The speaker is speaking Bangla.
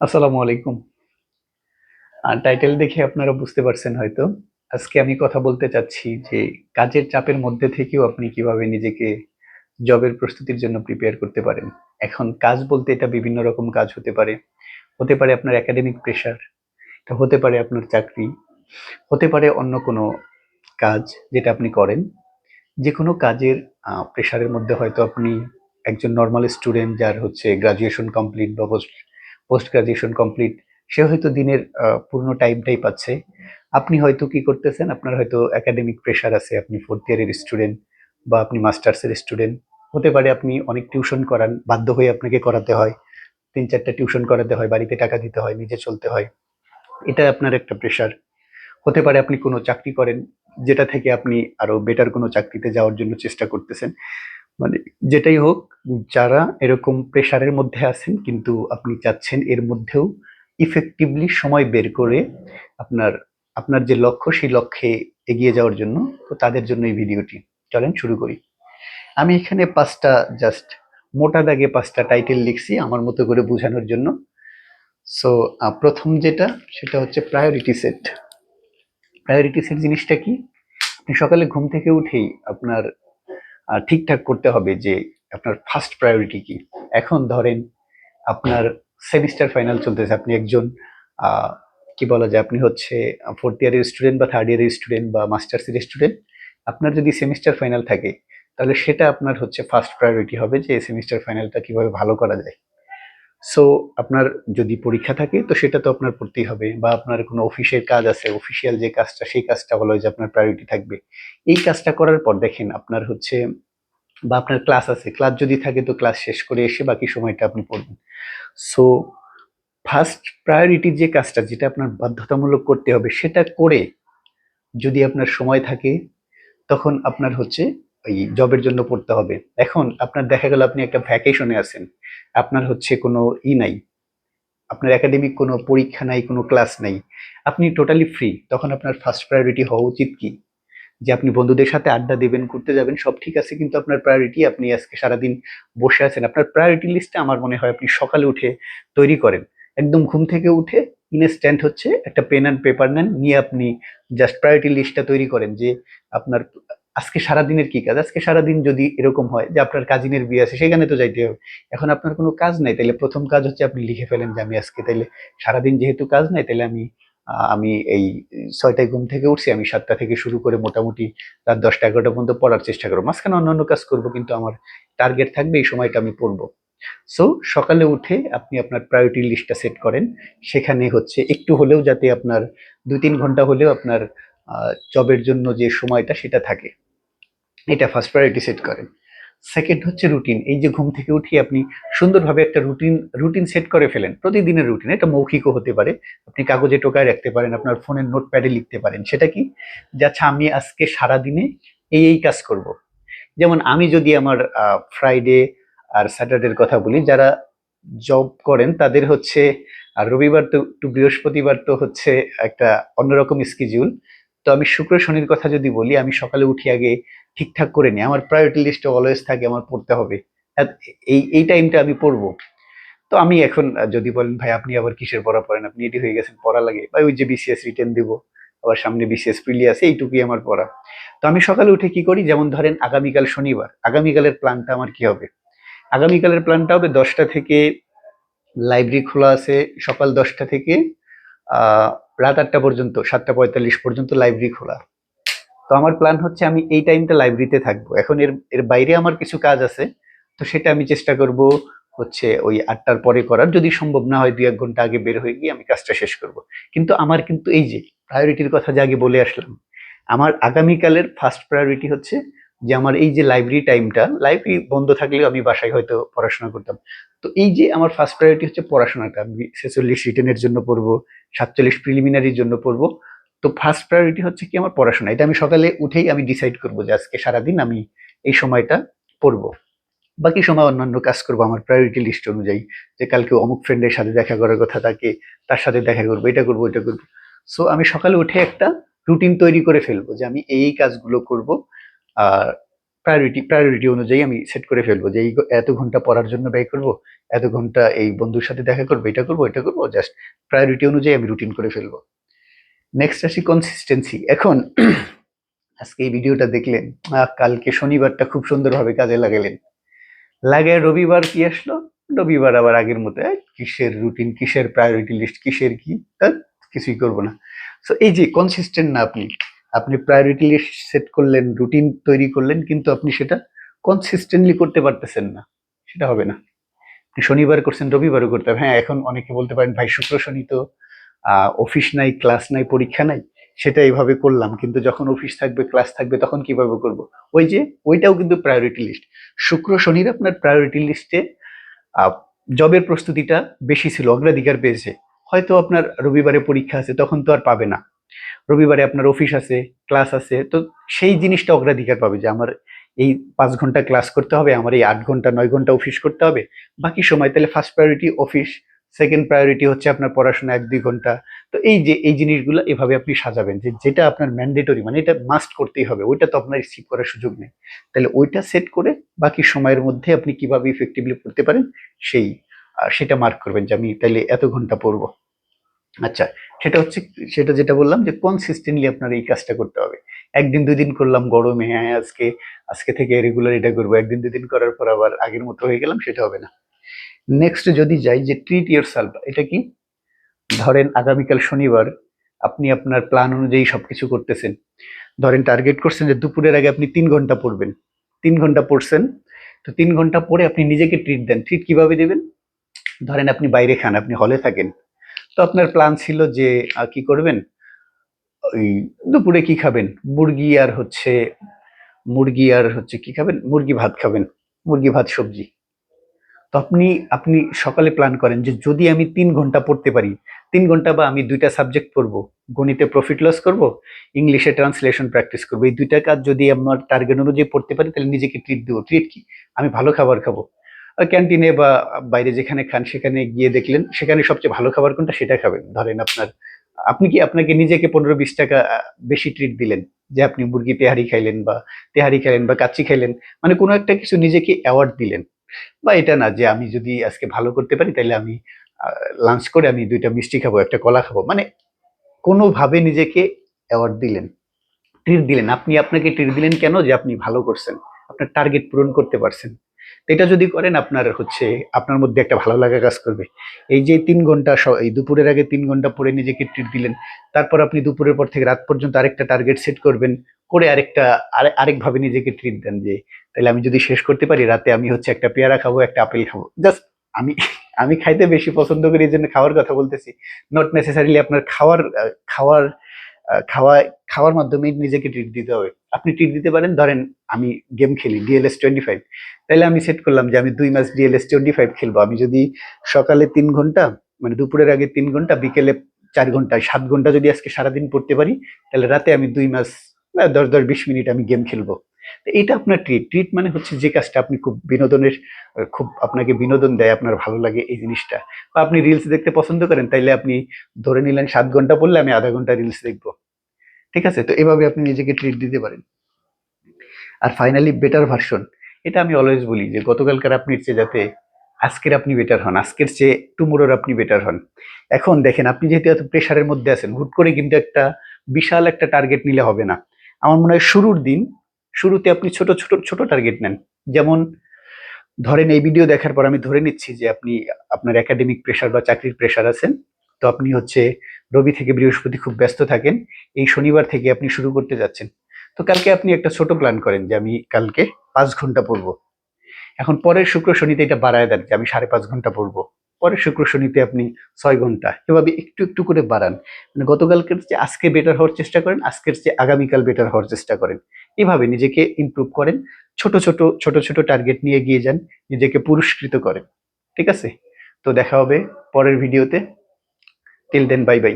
আসসালামু আলাইকুম। টাইটেল দেখে আপনারা বুঝতে পারছেন হয়তো। আজকে আমি কথা বলতে চাচ্ছি যে, কাজের চাপের মধ্যে থেকেও আপনি কীভাবে নিজেকে জবের প্রস্তুতির জন্য প্রিপেয়ার করতে পারেন। এখন কাজ বলতে এটা বিভিন্ন রকম কাজ হতে পারে। হতে পারে আপনার একাডেমিক প্রেশার এটা হতে পারে আপনার চাকরি, হতে পারে অন্য কোনো কাজ যেটা আপনি করেন। যে কোনো কাজের প্রেশারের মধ্যে হয়তো আপনি একজন নর্মাল স্টুডেন্ট যার হচ্ছে গ্রাজুয়েশন কমপ্লিট বা পোস্ট পোস্ট গ্রাজুয়েশন কমপ্লিট সে হয়তো দিনের পূর্ণ টাইমটাই পাচ্ছে। আপনি হয়তো কি করতেছেন? আপনার হয়তো একাডেমিক প্রেশার আছে, আপনি ফোর্থ ইয়ারের স্টুডেন্ট বা আপনি মাস্টার্সের স্টুডেন্ট হতে পারে আপনি অনেক টিউশন করান, বাধ্য হয়ে আপনাকে করাতে হয়। তিন চারটা টিউশন করাতে হয়, বাড়িতে টাকা দিতে হয়, নিজে চলতে হয়। এটা আপনার একটা প্রেশার হতে পারে আপনি কোনো চাকরি করেন, যেটা থেকে আপনি আরও বেটার কোনো চাকরিতে যাওয়ার জন্য চেষ্টা করতেছেন। মানে যেটাই হোক যারা এরকম প্রেশারের মধ্যে আছেন কিন্তু আপনি চাচ্ছেন এর মধ্যেও ইফেক্টিভলি সময় বের করে আপনার আপনার যে লক্ষ্য সেই লক্ষ্যে এগিয়ে যাওয়ার জন্য তো তাদের জন্য এই ভিডিওটি চলেন শুরু করি। আমি এখানে পাঁচটা জাস্ট মোটা দাগে পাঁচটা টাইটেল লিখছি আমার মতো করে বোঝানোর জন্য। সো প্রথম যেটা সেটা হচ্ছে প্রায়োরিটি সেট প্রায়োরিটি সেট জিনিসটা কি? আপনি সকালে ঘুম থেকে উঠেই আপনার ঠিকঠাক করতে হবে যে আপনার ফার্স্ট প্রায়োরিটি কি। এখন ধরেন আপনার সেমিস্টার ফাইনাল চলতেছে, আপনি একজন কি বলা যায়, আপনি হচ্ছে ফোর্থ ইয়ারের স্টুডেন্ট বা থার্ড ইয়ারের স্টুডেন্ট বা মাস্টার্সের স্টুডেন্ট আপনার যদি সেমিস্টার ফাইনাল থাকে, তাহলে সেটা আপনার হচ্ছে ফার্স্ট প্রায়োরিটি হবে যে সেমিস্টার ফাইনালটা কীভাবে ভালো করা যায়। সো আপনার যদি পরীক্ষা থাকে, তো সেটা তো আপনার পড়তেই হবে বা আপনার কোনো অফিসের কাজ আছে, অফিসিয়াল যে কাজটা, সেই কাজটা হলো যে আপনার প্রায়োরিটি থাকবে। এই কাজটা করার পর দেখেন, আপনার হচ্ছে বা আপনার ক্লাস আছে ক্লাস যদি থাকে, তো ক্লাস শেষ করে এসে বাকি সময়টা আপনি পড়বেন। সো ফার্স্ট প্রায়োরিটি যে কাজটা, যেটা আপনার বাধ্যতামূলক করতে হবে, সেটা করে যদি আপনার সময় থাকে, তখন আপনার হচ্ছে ওই জবের জন্য পড়তে হবে। এখন আপনার দেখা গেল আপনি একটা ভ্যাকেশনে আছেন। আপনার হচ্ছে কোনো ই নাই। আপনার একাডেমিক কোনো পরীক্ষা নাই, কোনো ক্লাস নাই। আপনি টোটালি ফ্রি তখন আপনার ফার্স্ট প্রায়োরিটি হওয়া উচিত কি? যে আপনি বন্ধুদের সাথে আড্ডা দেবেন, ঘুরতে যাবেন, সব ঠিক আছে, কিন্তু আপনার প্রায়োরিটি আপনি আজকে সারাদিন বসে আছেন। আপনার প্রায়োরিটি লিস্টটা আমার মনে হয় আপনি সকালে উঠে তৈরি করেন। একদম ঘুম থেকে উঠে ইনস্ট্যান্ট হচ্ছে একটা পেন অ্যান্ড পেপার নেন, নিয়ে আপনি জাস্ট প্রায়োরিটি লিস্টটা তৈরি করেন যে আপনার আজকে সারাদিনের কি কাজ? আজকে সারাদিন যদি এরকম হয় যে আপনার কাজিনের বিয়ে আছে, সেখানে তো যাইতে হবে। এখন আপনার কোনো কাজ নাই তাহলে প্রথম কাজ হচ্ছে আপনি লিখে ফেলেন যে আমি আজকে তাইলে সারাদিন যেহেতু কাজ নাই তাহলে আমি আমি এই ছয়টায় ঘুম থেকে উঠছি, আমি সাতটা থেকে শুরু করে মোটামুটি রাত দশটা এগারোটা পর্যন্ত পড়ার চেষ্টা করব। মাঝখানে অন্যান্য কাজ করব, কিন্তু আমার টার্গেট থাকবে এই সময়টা আমি পড়ব। সো, সকালে উঠে আপনি আপনার প্রায়োরিটি লিস্টটা সেট করেন। সেখানে হচ্ছে একটু হলেও যাতে আপনার দুই তিন ঘণ্টা হলেও আপনার জবের জন্য যে সময়টা সেটা থাকে। এটা ফার্স্ট প্রায়োরিটি সেট করেন। সেকেন্ড হচ্ছে রুটিন এই যে ঘুম থেকে উঠি আপনি সুন্দরভাবে একটা রুটিন রুটিন সেট করে ফেলেন। প্রতিদিনের রুটিন এটা মৌখিকও হতে পারে। আপনি কাগজে টোকায় রাখতে পারেন, আপনার ফোনের নোটপ্যাডে লিখতে পারেন। সেটা কি? যে আচ্ছা আমি আজকে সারা দিনে এই এই কাজ করব। যেমন আমি যদি আমার ফ্রাইডে আর স্যাটারডের কথা বলি, যারা জব করেন, তাদের হচ্ছে, আর রবিবার তো, একটু বৃহস্পতিবার তো হচ্ছে একটা অন্যরকম স্কেজিউল তো আমি শুক্র, শনির কথা যদি বলি, আমি সকালে উঠি আগে ঠিকঠাক করে নিই আমার প্রায়োরিটি লিস্টে অলওয়েজ থাকে, আমার পড়তে হবে। এই এই টাইমটা আমি পড়ব। তো আমি এখন, যদি বলেন, ভাই, আপনি আবার কিসের পড়া পড়েন? আপনি এটি হয়ে গেছেন, পড়া লাগে। বা ওই যে বিসিএস রিটেন দিব, আবার সামনে বিসিএস প্রিলি আছে, এইটুকুই আমার পড়া। তো আমি সকালে উঠে কি করি? যেমন ধরেন, আগামীকাল শনিবার, আগামীকালের প্ল্যানটা আমার কি হবে? আগামীকালের প্ল্যানটা হবে দশটা থেকে লাইব্রেরি খোলা আছে, সকাল দশটা থেকে রাত আটটা পর্যন্ত, সাতটা পঁয়তাল্লিশ পর্যন্ত লাইব্রেরি খোলা। তো আমার প্ল্যান হচ্ছে আমি এই টাইমটা লাইব্রেরিতে থাকব। এখন এর এর বাইরে আমার কিছু কাজ আছে, তো সেটা আমি চেষ্টা করব হচ্ছে ওই আটটার পরে করার। যদি সম্ভব না হয় দুই এক ঘণ্টা আগে বের হয়ে গিয়ে আমি কাজটা শেষ করব। কিন্তু আমার কিন্তু এই যে প্রায়োরিটির কথা যে আগে বলে আসলাম, আমার আগামীকালের ফার্স্ট প্রায়োরিটি হচ্ছে যে আমার এই যে লাইব্রেরি টাইমটা লাইব্রেরি বন্ধ থাকলেও আমি বাসায় হয়তো পড়াশোনা করতাম। তো এই যে আমার ফার্স্ট প্রায়োরিটি হচ্ছে পড়াশোনাটা, আমি ছেচল্লিশ রিটেনের জন্য পড়ব, সাতচল্লিশ প্রিলিমিনারির জন্য পড়ব। তো ফার্স্ট প্রায়োরিটি হচ্ছে কি আমার পড়াশোনা। এটা আমি সকালে উঠেই আমি ডিসাইড করব যে আজকে সারাদিন আমি এই সময়টা পড়ব। বাকি সময় অন্যান্য কাজ করব আমার প্রায়োরিটি লিস্ট অনুযায়ী। যে কালকে অমুক ফ্রেন্ডের সাথে দেখা করার কথা তাকে, তার সাথে দেখা করব, এটা করব এটা করব। সো আমি সকালে উঠে একটা রুটিন তৈরি করে ফেলব যে আমি এই কাজগুলো করব আর প্রায়োরিটি প্রায়োরিটি অনুযায়ী আমি সেট করে ফেলব যে এই এত ঘণ্টা পড়ার জন্য ব্যয় করব, এত ঘণ্টা এই বন্ধুর সাথে দেখা করব, এটা করব এটা করব জাস্ট প্রায়োরিটি অনুযায়ী আমি রুটিন করে ফেলব। নেক্সট আসি কনসিস্টেন্সি এখন, আজকে এই ভিডিওটা দেখলেন কালকে শনিবারটা খুব সুন্দরভাবে কাজে লাগালেন। লাগায় রবিবার কি আসলো? রবিবার আবার আগের মতো কিসের রুটিন কিসের প্রায়োরিটি লিস্ট কিসের কি? তা কিছুই করব না। সো এই যে কনসিস্টেন্ট না আপনি আপনি প্রায়োরিটি লিস্ট সেট করলেন রুটিন তৈরি করলেন, কিন্তু আপনি সেটা কনসিস্টেন্টলি করতে পারতেছেন না। সেটা হবে না। শনিবার করছেন, রবিবারও করতে হবে। হ্যাঁ এখন অনেকে বলতে পারেন, ভাই, শুক্র, শনি তো অফিস নাই ক্লাস নাই, পরীক্ষা নাই, সেটা এইভাবে করলাম। কিন্তু যখন অফিস থাকবে ক্লাস থাকবে, তখন কীভাবে করব? ওই যে, ওইটাও কিন্তু প্রায়োরিটি লিস্ট শুক্র, শনির আপনার প্রায়োরিটি লিস্টে জবের প্রস্তুতিটা বেশি ছিল, অগ্রাধিকার পেয়েছে। হয়তো আপনার রবিবারে পরীক্ষা আছে, তখন তো আর পাবে না। রবিবারে আপনার অফিস আছে ক্লাস আছে, তো সেই জিনিসটা অগ্রাধিকার পাবে যে আমার এই পাঁচ ঘণ্টা ক্লাস করতে হবে, আমার এই আট ঘণ্টা, নয় ঘণ্টা অফিস করতে হবে। বাকি সময় তাহলে first priority office second priority হচ্ছে আপনার পড়াশোনা এক দুই ঘণ্টা। তো এই যে, এই জিনিসগুলো এভাবে আপনি সাজাবেন যে, যেটা আপনার ম্যান্ডেটরি মানে এটা মাস্ট করতেই হবে, ওইটা তো আপনার স্কিপ করার সুযোগ নেই। তাহলে ওইটা সেট করে বাকি সময়ের মধ্যে আপনি কীভাবে ইফেক্টিভলি পড়তে পারেন, সেই সেটা মার্ক করবেন যে আমি তাহলে এত ঘণ্টা পড়ব। আচ্ছা সেটা হচ্ছে, সেটা যেটা বললাম যে কনসিস্টেন্টলি আপনার এই কাজটা করতে হবে। একদিন দুই দিন করলাম গরমে হ্যাঁ আজকে আজকে থেকে রেগুলার এটা করব, একদিন দুই দিন করার পর আবার আগের মতো হয়ে গেলাম, সেটা হবে না। নেক্সট যদি যাই, যে ট্রিট ইয়ার সেলফ এটা কি? ধরেন আগামীকাল শনিবার আপনি আপনার প্ল্যান অনুযায়ী সব কিছু করতেছেন। ধরেন টার্গেট করছেন যে দুপুরের আগে আপনি তিন ঘণ্টা পড়বেন। তিন ঘণ্টা পড়ছেন, তো তিন ঘণ্টা পরে আপনি নিজেকে ট্রিট দেন। ট্রিট কীভাবে দেবেন? ধরেন আপনি বাইরে খান, আপনি হলে থাকেন। তো আপনার প্ল্যান ছিল যে কি করবেন? ওই দুপুরে কি খাবেন? মুরগি আর হচ্ছে, মুরগি আর হচ্ছে কি খাবেন? মুরগি ভাত খাবেন। মুরগি ভাত সবজি। আপনি আপনি সকালে প্ল্যান করেন যে যদি আমি তিন ঘণ্টা পড়তে পারি, তিন ঘণ্টা বা আমি দুইটা সাবজেক্ট পড়ব, গণিতে প্রফিট লস করব ইংলিশে ট্রান্সলেশন প্র্যাকটিস করব, এই দুইটা কাজ যদি আমার টার্গেট অনুযায়ী পড়তে পারি, তাহলে নিজেকে ট্রিট দেবো। ট্রিট কি? আমি ভালো খাবার খাব। ক্যান্টিনে বা বাইরে যেখানে খান, সেখানে গিয়ে দেখলেন, সেখানে সবচেয়ে ভালো খাবার কোনটা সেটা খাবেন। ধরেন আপনার, আপনি কি আপনাকে নিজেকে পনেরো বিশ টাকা বেশি ট্রিট দিলেন? যে আপনি মুরগি তেহারি খাইলেন বা তেহারি খাইলেন বা কাচ্চি খাইলেন মানে কোনো একটা কিছু নিজেকে অ্যাওয়ার্ড দিলেন। বা এটা না যে আমি যদি আজকে ভালো করতে পারি তাহলে আমি লাঞ্চ করে আমি দুইটা মিষ্টি খাব, একটা কলা খাব। মানে কোনোভাবে নিজেকে অ্যাওয়ার্ড দিলেন ট্রিট দিলেন। আপনি আপনাকে ট্রিট দিলেন কেন যে আপনি ভালো করছেন? আপনার টার্গেট পূরণ করতে পারছেন। এটা যদি করেন, আপনার হচ্ছে, আপনার মধ্যে একটা ভালো লাগা কাজ করবে। এই যে তিন ঘণ্টা এই দুপুরের আগে তিন ঘণ্টা পরে নিজেকে ট্রিট দিলেন, তারপর আপনি দুপুরের পর থেকে রাত পর্যন্ত আরেকটা টার্গেট সেট করবেন, করে আরেকটা, আরে- আরেকভাবে নিজেকে ট্রিট দেন যে তাহলে আমি যদি শেষ করতে পারি, রাতে আমি হচ্ছে একটা পেয়ারা খাব, একটা আপেল খাব। জাস্ট আমি আমি খাইতে বেশি পছন্দ করি এই জন্য খাওয়ার কথা বলতেছি। নট নেসেসারিলি আপনার খাওয়ার খাওয়ার খাওয়া, খাওয়ার মাধ্যমে নিজেকে ট্রিট দিতে হবে। আপনি ট্রিট দিতে পারেন, ধরেন আমি গেম খেলি ডিএলএস টোয়েন্টি ফাইভ তাহলে আমি সেট করলাম যে আমি দুই মাস ডিএলএস টোয়েন্টি ফাইভ খেলব। আমি যদি সকালে তিন ঘণ্টা মানে দুপুরের আগে তিন ঘণ্টা, বিকেলে চার ঘণ্টা, সাত ঘণ্টা যদি আজকে সারাদিন পড়তে পারি, তাহলে রাতে আমি দুই মাস দশ দশ, বিশ মিনিট আমি গেম খেলব। এটা আপনার ট্রিট ট্রিট মানে হচ্ছে যে কাজটা আপনি খুব বিনোদনের, খুব আপনাকে বিনোদন দেয়, আপনার ভালো লাগে এই জিনিসটা। বা আপনি রিলস দেখতে পছন্দ করেন, তাইলে আপনি ধরে নিলেন সাত ঘণ্টা পড়লে আমি আধা ঘণ্টা রিলস দেখব। ঠিক আছে? তো এভাবে আপনি নিজেকে ট্রিট দিতে পারেন। আর ফাইনালি বেটার ভার্সন এটা আমি অলওয়েজ বলি যে গতকালকার আপনি চেয়ে যাতে আজকের আপনি বেটার হন, আজকের চেয়ে টুমোরোর আপনি বেটার হন। এখন দেখেন, আপনি যেহেতু এত প্রেশারের মধ্যে আছেন, হুট করে কিন্তু একটা বিশাল একটা টার্গেট নিলে হবে না। আমার মনে হয় শুরুর দিন শুরুতে আপনি ছোট ছোট ছোট টার্গেট নেন। যেমন ধরেন এই ভিডিও দেখার পর আমি ধরে নিচ্ছি যে আপনি আপনার একাডেমিক প্রেশার বা চাকরির প্রেশার আছেন। তো আপনি হচ্ছে রবি থেকে বৃহস্পতি খুব ব্যস্ত থাকেন। এই শনিবার থেকে আপনি শুরু করতে যাচ্ছেন। তো কালকে আপনি একটা ছোট প্ল্যান করেন যে আমি কালকে পাঁচ ঘণ্টা পড়ব। এখন পরের শুক্র, শনিতে এটা বাড়ায় দেন যে আমি সাড়ে পাঁচ ঘণ্টা পড়ব। পরের শুক্র শনিতে আপনি ছয় ঘণ্টা এভাবে একটু একটু করে বাড়ান। মানে গতকালকের চেয়ে আজকে বেটার হওয়ার চেষ্টা করেন, আজকের চেয়ে আগামীকাল বেটার হওয়ার চেষ্টা করেন। এভাবে নিজেকে ইমপ্রুভ করেন, ছোট ছোট ছোট ছোট টার্গেট নিয়ে গিয়ে যান, নিজেকে পুরস্কৃত করেন। ঠিক আছে? তো দেখা হবে পরের ভিডিওতে টিল দেন বাই বাই